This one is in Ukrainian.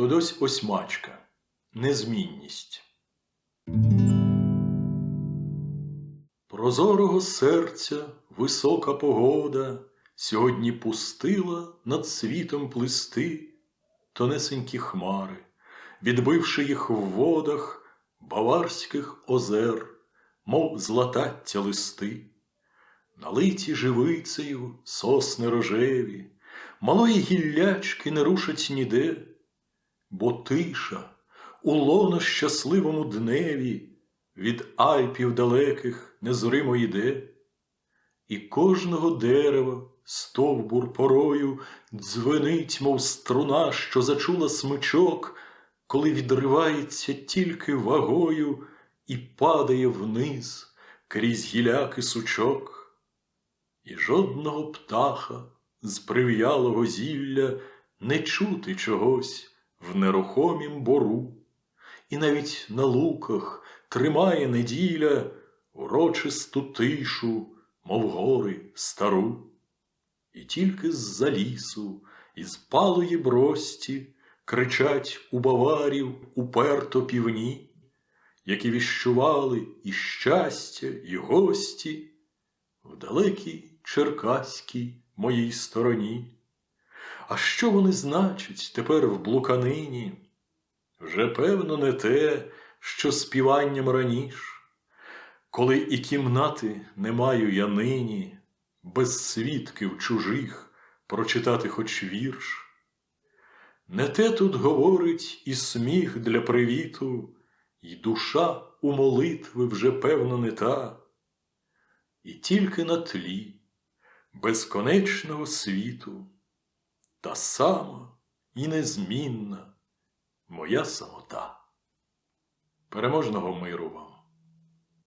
то дось осьмачка, незмінність. Прозорого серця висока погода. Сьогодні пустила над світом плисти тонесенькі хмари, відбивши їх в водах баварських озер, мов златаття листи, налиті живицею сосни рожеві, малої гіллячки не рушать ніде, бо тиша у лоно щасливому дневі від Альпів далеких незримо йде, і кожного дерева стовбур порою дзвенить, мов струна, що зачула смичок, коли відривається тільки вагою і падає вниз крізь гіляки сучок, і жодного птаха з прив'ялого зілля не чути чогось в нерухомім бору, і навіть на луках тримає неділя урочисту тишу, мов гори стару. І тільки з-за лісу, із палої брості кричать у баварів уперто півні, які віщували і щастя, і гості в далекій черкаській моїй стороні. А що вони значать тепер в блуканині? Вже певно не те, що співанням раніш, коли і кімнати не маю я нині, без свідків чужих прочитати хоч вірш. Не те тут говорить і сміх для привіту, і душа у молитви вже певно не та, і тільки на тлі безконечного світу та сама і незмінна моя самота. Переможного миру вам!